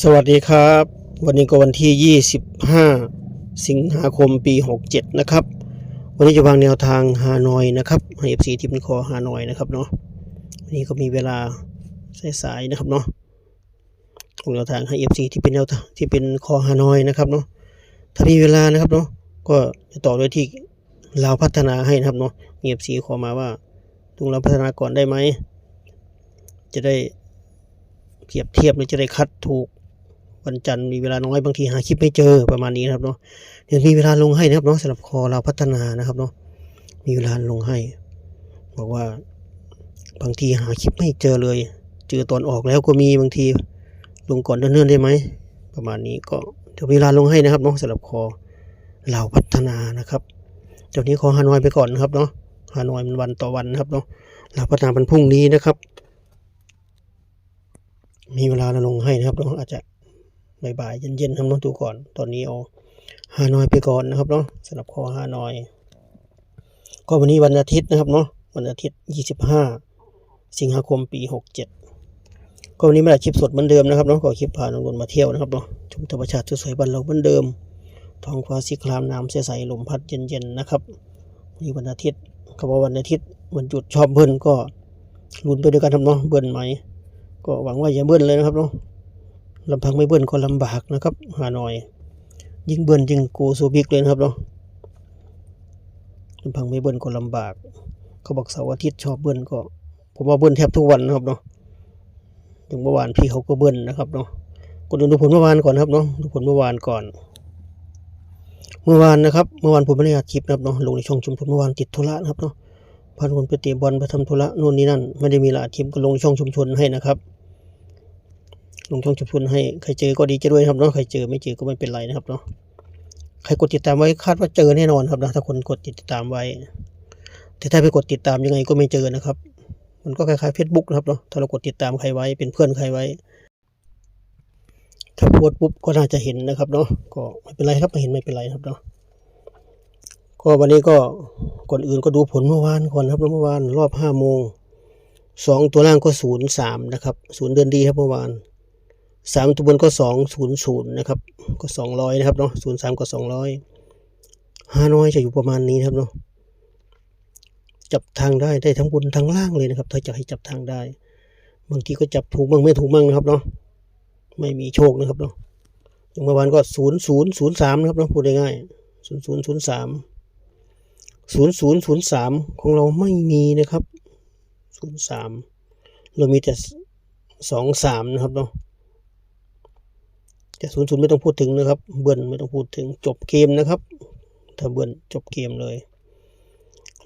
สวัสดีครับ วันนี้ก็วันที่ 25 สิงหาคมปี 67 นะครับ วันนี้จะวางแนวทางฮานอยนะครับให้ FC ที่เป็นคอฮานอยนะครับเนาะวันนี้ก็มีเวลาสายๆนะครับเนาะวางแนวทางให้ FC ที่เป็นแนวทางที่เป็นคอฮานอยนะครับเนาะถ้ามีเวลานะครับเนาะก็จะต่อด้วยที่ลาวพัฒนาให้นะครับเนาะมี FC ขอมาว่าตรงลาวพัฒนาก่อนได้ไหมจะได้เปรียบเทียบหรือจะได้คัดถูก วันจันทร์มีเวลาน้อยบางทีหาคลิปไม่เจอประมาณนี้นะครับเนาะเดี๋ยวมีเวลาลงให้นะครับเนาะสำหรับคอเราพัฒนานะครับเนาะมีเวลาลงให้ บอกว่า บางทีหาคลิปไม่เจอเลย เจอตอนออกแล้วก็มีบางทีลงก่อนเนิ่อนๆได้ไหมประมาณนี้ก็เดี๋ยวเวลาลงให้นะครับเนาะสำหรับคอเราพัฒนานะครับเดี๋ยวนี้ขอฮานอยไปก่อนนะครับเนาะฮานอยมันวันต่อวันนะครับเนาะเราพัฒนามันพรุ่งนี้นะครับ มีเวลาลงให้นะครับเนาะอาจจะ บ่ายๆเย็นๆทำน้องดูก่อน ตอนนี้เอาฮานอยไปก่อนนะครับเนาะสำหรับคอฮานอย ก็วันนี้วันอาทิตย์นะครับเนาะวันอาทิตย์ 25 สิงหาคมปี 67 ก็วันนี้ไม่ได้คลิปสดเหมือนเดิมนะครับเนาะก็คลิปพาน้องนนมาเที่ยวนะครับเนาะชมธรรมชาติสวยๆบ้านเราเหมือนเดิมท้องฟ้าสีครามน้ำใสๆลมพัดเย็นๆนะครับวันนี้วันอาทิตย์เขาบอกวันอาทิตย์วันหยุดชอบเบิ้ลก็ลุ้นไปด้วยกันครับเนาะเบิ้ลไหม ก็หวังว่าอย่าเบิ้ลเลยนะครับเนาะ ลำพังไม่เบิ้ลก็ลำบากนะครับฮานอย ยิ่งเบิ้ลยิ่งโกโซบิกเลยนะครับเนาะลำพังไม่เบิ้ลก็ลำบาก เขาบอกเสาร์อาทิตย์ชอบเบิ้ลก็ ผมว่าเบิ้ลแทบทุกวันนะครับเนาะถึงเมื่อวานพี่เขาก็เบิ้ลนะครับเนาะกดูดูผลเมื่อวานก่อนครับเนาะดูผลเมื่อวานก่อน เมื่อวานนะครับ เมื่อวานผมไม่ได้อัดคลิปนะครับเนาะลงในช่องชุมชนเมื่อวานติดธุระนะครับเนาะพาทุกคนไปเตะบอลไปทำธุระนู่นนี่นั่น ไม่ได้มีละอัดคลิปก็ลงช่องชุมชนให้นะครับ ลงช่องชุมชนให้ใครเจอก็ดีใจด้วยนะครับเนาะใครเจอไม่เจอก็ไม่เป็นไรนะครับเนาะใครกดติดตามไว้คาดว่าเจอแน่นอนครับนะถ้าคนกดติดตามไว้ แต่ถ้าไปกดติดตามยังไงก็ไม่เจอนะครับ มันก็คล้ายๆ Facebook นะครับเนาะถ้าเรากดติดตามใครไว้เป็นเพื่อนใครไว้ ถ้าโพสปุ๊บก็น่าจะเห็นนะครับเนาะก็ไม่เป็นไรครับไม่เห็นไม่เป็นไรครับเนาะก็วันนี้ก็ก่อนอื่นก็ดูผลเมื่อวานก่อนครับเมื่อวานรอบห้าโมงสองตัวล่างก็ศูนย์สามนะครับศูนย์เดือนดีครับเมื่อวาน สามตัวบนก็สองศูนย์ศูนย์นะครับ ก็สองร้อยนะครับเนาะศูนย์สามก็สองร้อยห้าน้อยจะอยู่ประมาณนี้นะครับเนาะจับทางได้ได้ทั้งบนทั้งล่างเลยนะครับ ถ้าจะให้จับทางได้ บางทีก็จับถูกบ้างไม่ถูกบ้างนะครับเนาะไม่มีโชคนะครับเนาะอย่างเมื่อวานก็ศูนย์ศูนย์ศูนย์สามนะครับเนาะพูดง่ายศูนย์ศูนย์ศูนย์สามศูนย์ศูนย์ศูนย์สามของเราไม่มีนะครับศูนย์สามเรามีแต่สองสามนะครับเนาะ แต่ศูนย์ศูนย์ไม่ต้องพูดถึงนะครับ เบิ้ลไม่ต้องพูดถึงจบเกมนะครับ ถ้าเบิ้ลจบเกมเลย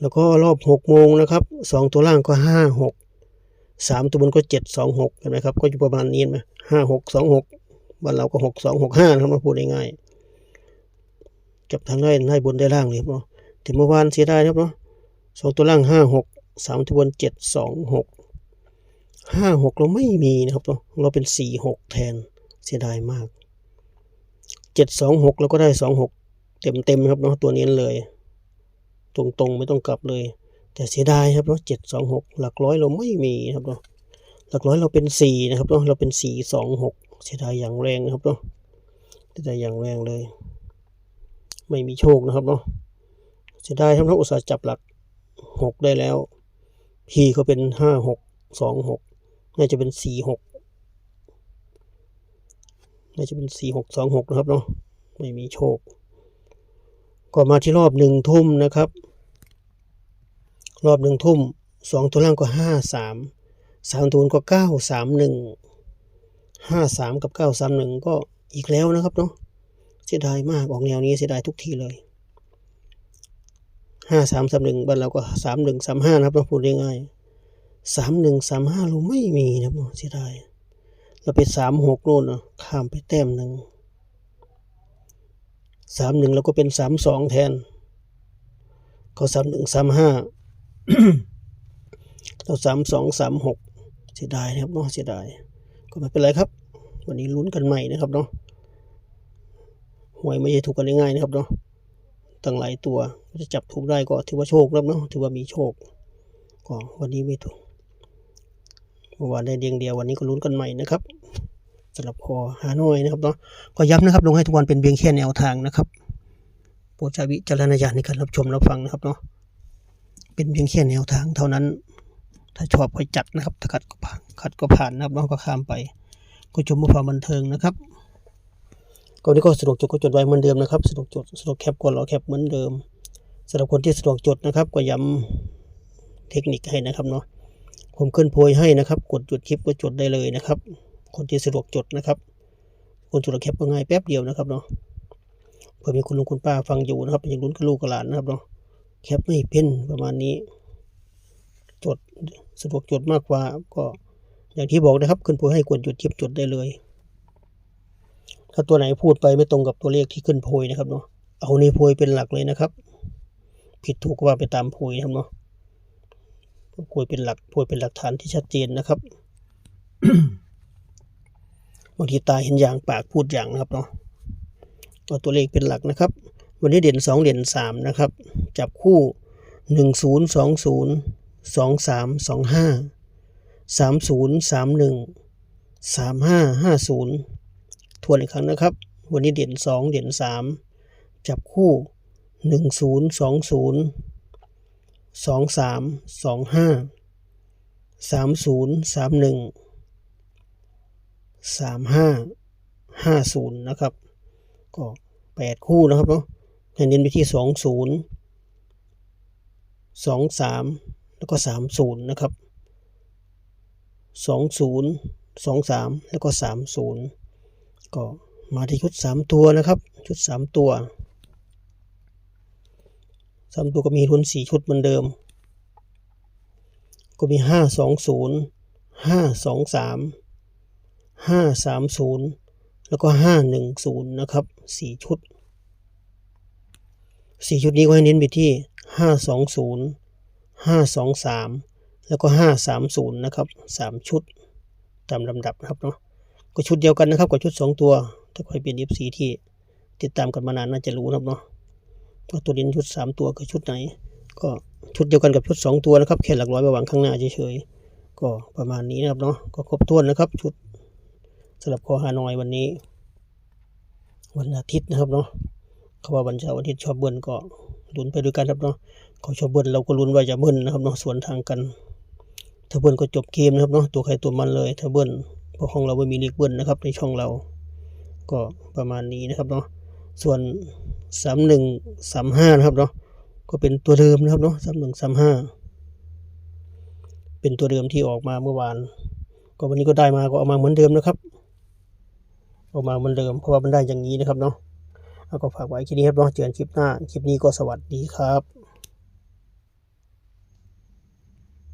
แล้วก็รอบหกโมงนะครับสองตัวล่างก็ห้าหกสามตัวบนก็เจ็ดสองหกเห็นไหมครับ ก็อยู่ประมาณนี้ไหมห้าหกสองหกบ้านเราก็หกสองหกห้านะครับมาพูดง่ายๆจับทางได้ได้บนได้ล่างเลยครับเนาะแต่เมื่อวานเสียดายครับเนาะสองตัวล่างห้าหกสามตัวบนเจ็ดสองหกห้าหกเราไม่มีนะครับเนาะเราเป็นสี่หกแทนเสียดายมาก เจ็ดสองหกแล้วก็ได้สองหกเต็มเต็มครับเนาะตัวนี้เลยตรงตรงๆไม่ต้องกลับเลย แต่เสียดายครับเนาะเจ็ดสองหกหลักร้อยเราไม่มีครับเนาะหลักร้อยเราเป็นสี่นะครับเนาะเราเป็นสี่สองหกเสียดายอย่างแรงนะครับเนาะเสียดายอย่างแรงเลย ไม่มีโชคนะครับเนาะเสียดายครับเนาะอุตส่าห์จับหลักหกได้แล้วพีเขาเป็นห้าหกสองหกน่าจะเป็นสี่หก น่าจะเป็นสี่หกสองหกนะครับเนาะไม่มีโชค ก็มาที่รอบหนึ่งทุ่มนะครับ รอบหนึ่งทุ่มสองตัวล่างก็ห้าสามสามตัวบนก็เก้าสามหนึ่งห้าสามกับเก้าสามหนึ่งก็อีกแล้วนะครับเนาะเสียดายมากออกแนวนี้เสียดายทุกทีเลยห้าสามสามหนึ่งบ้านเราก็สามหนึ่งสามห้านะครับเนาพูดง่ายๆสามหนึ่งสามห้าเราไม่มีนะครับเสียดาย เราไปสามหกโน่นนะข้ามไปแต้มหนึ่งสามหนึ่งเราก็เป็นสามสองแทน ก็สามหนึ่งสามห้าเราสามสองสามหกเสียดายนะครับเนาะเสียดาย ก็ไม่เป็นไรครับ วันนี้ลุ้นกันใหม่นะครับเนาะหวยไม่ใช่ถูกกันง่ายๆนะครับเนาะตั้งหลายตัวจะจับถูกได้ก็ถือว่าโชคแล้วเนาะถือว่ามีโชค ก็วันนี้ไม่ถูก เมื่อวานได้เดียงเดียววันนี้ก็ลุ้นกันใหม่นะครับสำหรับคอฮานอยนะครับเนาะก็ย้ำนะครับลงให้ทุกวันเป็นเพียงแค่แนวทางนะครับโปรดใช้วิจารณญาณในการรับชมรับฟังนะครับเนาะเป็นเพียงแค่แนวทางเท่านั้น ถ้าชอบก็จัดนะครับ ถ้าขัดก็ผ่านขัดก็ผ่านนะครับเนาะก็ข้ามไป ก็ชมความบันเทิงนะครับก็นี่ก็สะดวกจดก็จดไว้เหมือนเดิมนะครับสะดวกจดสะดวกแคปก็รอแคปเหมือนเดิมสำหรับคนที่สะดวกจดนะครับ ก็ย้ำเทคนิคให้นะครับเนาะ ผมขึ้นโพยให้นะครับ กดจุดคลิปก็จดได้เลยนะครับ คนที่สะดวกจดนะครับ คนสะดวแคปก็ง่ายแป๊บเดียวนะครับเนาะเผื่อมีคุณลุงคุณป้าฟังอยู่นะครับอย่างรุ่นกับลูกกับหลานนะครับเนาะแคปไม่เป็นประมาณนี้ จดสะดวกจดมากกว่าก็อย่างที่บอกนะครับ ขึ้นโพยให้กดจุดคลิปจดได้เลย ถ้าตัวไหนพูดไปไม่ตรงกับตัวเลขที่ขึ้นโพยนะครับเนาะเอาในโพยเป็นหลักเลยนะครับ ผิดถูกก็ว่าไปตามโพยนะครับเนาะ โพยเป็นหลักโพยเป็นหลักฐานที่ชัดเจนนะครับบางทีตาเห็นอย่างปากพูดอย่างนะครับเนาะเอาตัวเลขเป็นหลักนะครับ วันนี้เด่นสองเด่นสามนะครับ จับคู่หนึ่งศูนย์สองศูนย์สองสามสองห้าสามศูนย์สามหนึ่งสามห้าห้าศูนย์ทวนอีกครั้งนะครับ วันนี้เด่นสองเด่นสามจับคู่หนึ่งศูนย์ สองสามสองห้าสามศูนย์สามหนึ่งสามห้าห้าศูนย์นะครับ ก็แปดคู่นะครับเนาะให้เน้นไปที่สองศูนย์สองสามแล้วก็สามศูนย์นะครับสองศูนย์สองสามแล้วก็สามศูนย์ก็มาที่ชุดสามตัวนะครับ ชุดสามตัว สามตัวก็มีทุนสี่ชุดเหมือนเดิม ก็มีห้าสองศูนย์ห้าสองสามห้าสามศูนย์แล้วก็ห้าหนึ่งศูนย์นะครับสี่ชุดสี่ชุดนี้ก็ให้เน้นไปที่ห้าสองศูนย์ห้าสองสามแล้วก็ห้าสามศูนย์นะครับสามชุดตามลำดับนะครับเนาะก็ชุดเดียวกันนะครับกับชุดสองตัว ถ้าใครเป็นเอฟซีที่ติดตามกันมานานน่าจะรู้นะครับเนาะ ว่าตัวเด่นชุดสามตัวคือชุดไหน ก็ชุดเดียวกันกับชุดสองตัวนะครับแค่หลักร้อยไปวางข้างหน้าเฉยๆก็ประมาณนี้นะครับเนาะก็ครบถ้วนนะครับ ชุดสำหรับคอฮานอยวันนี้ วันอาทิตย์นะครับเนาะเขาว่าวันเสาร์วันอาทิตย์ชอบเบิ้ลก็ลุ้นไปด้วยกันครับเนาะเขาชอบเบิ้ลเราก็ลุ้นว่าจะเบิ้ลนะครับเนาะสวนทางกันถ้าเบิ้ลก็จบเกมนะครับเนาะตัวใครตัวมันเลยถ้าเบิ้ลเพราะของเราไม่มีเลขเบิ้ลนะครับในช่องเรา ก็ประมาณนี้นะครับเนาะ ส่วนสามหนึ่งสามห้านะครับเนาะก็เป็นตัวเดิมนะครับเนาะสามหนึ่งสามห้าเป็นตัวเดิมที่ออกมาเมื่อวาน ก็วันนี้ก็ได้มาก็เอามาเหมือนเดิมนะครับออกมาเหมือนเดิมเพราะว่ามันได้อย่างนี้นะครับเนาะแล้วก็ฝากไว้คลิปนี้ครับเนาะเจอกันคลิปหน้าคลิปนี้ก็สวัสดีครับ